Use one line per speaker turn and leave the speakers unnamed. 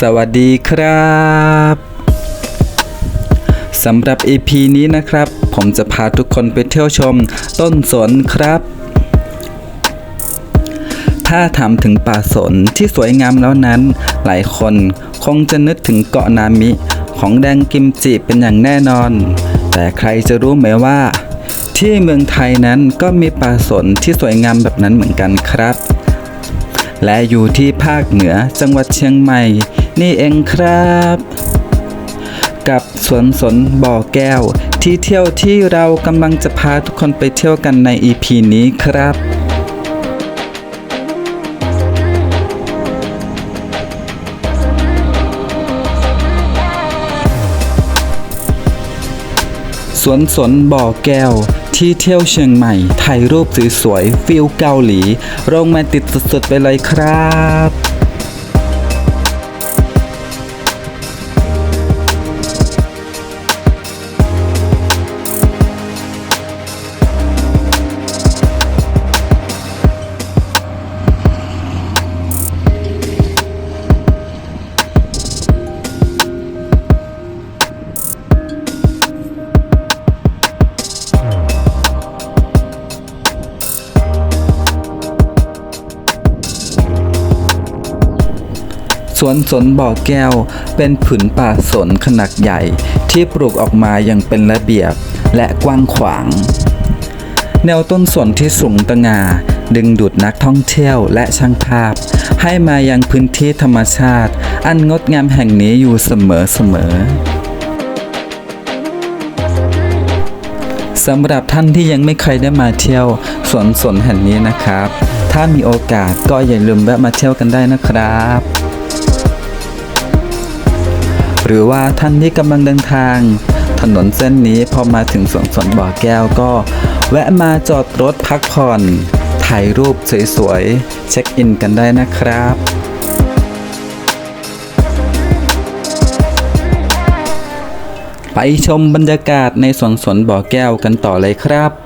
สวัสดีครับสำหรับ EP นี้นะครับ ผมจะพาทุกคนไปเที่ยวชมต้นสนครับ ถ้าถามถึงป่าสนที่สวยงามแล้วนั้น หลายคนคงจะนึกถึงเกาะนามิของแดงกิมจิเป็นอย่างแน่นอน แต่ใครจะรู้ไหมว่า ที่เมืองไทยนั้นก็มีป่าสนที่สวยงามแบบนั้นเหมือนกันครับและอยู่ที่ภาคเหนือจังหวัดเชียงใหม่ นี่เองครับ กับสวนสนบ่อแก้ว ที่เที่ยวที่เรากำลังจะพาทุกคนไปเที่ยวกันใน EP นี้ครับสวนสนบ่อแก้ว ที่เที่ยวเชียงใหม่ถ่ายรูปสวยๆฟิลเกาหลีโรงแมนติกสุดๆไปเลยครับ สวนสนบ่อแก้ว เป็นผืนป่าสนขนาดใหญ่ ที่ปลูกออกมาอย่างเป็นระเบียบและกว้างขวาง แนวต้นสนที่สูงตะงา ดึงดูดนักท่องเที่ยวและช่างภาพ ให้มายังพื้นที่ธรรมชาติ อันงดงามแห่งนี้อยู่เสมอเสมอสำหรับท่านที่ยังไม่เคยได้มาเที่ยวสวนสนแห่งนี้นะครับ ถ้ามีโอกาสก็อย่าลืมแวะมาเที่ยวกันได้นะครับ หรือว่าท่านที่กำลังเดินทาง ถนนเส้นนี้พอมาถึงสวนสนบ่อแก้วก็ แวะมาจอดรถพักผ่อน ถ่ายรูปสวยๆ เช็คอินกันได้นะครับไปชมบรรยากาศในสวนสนบ่อแก้วกันต่อเลยครับ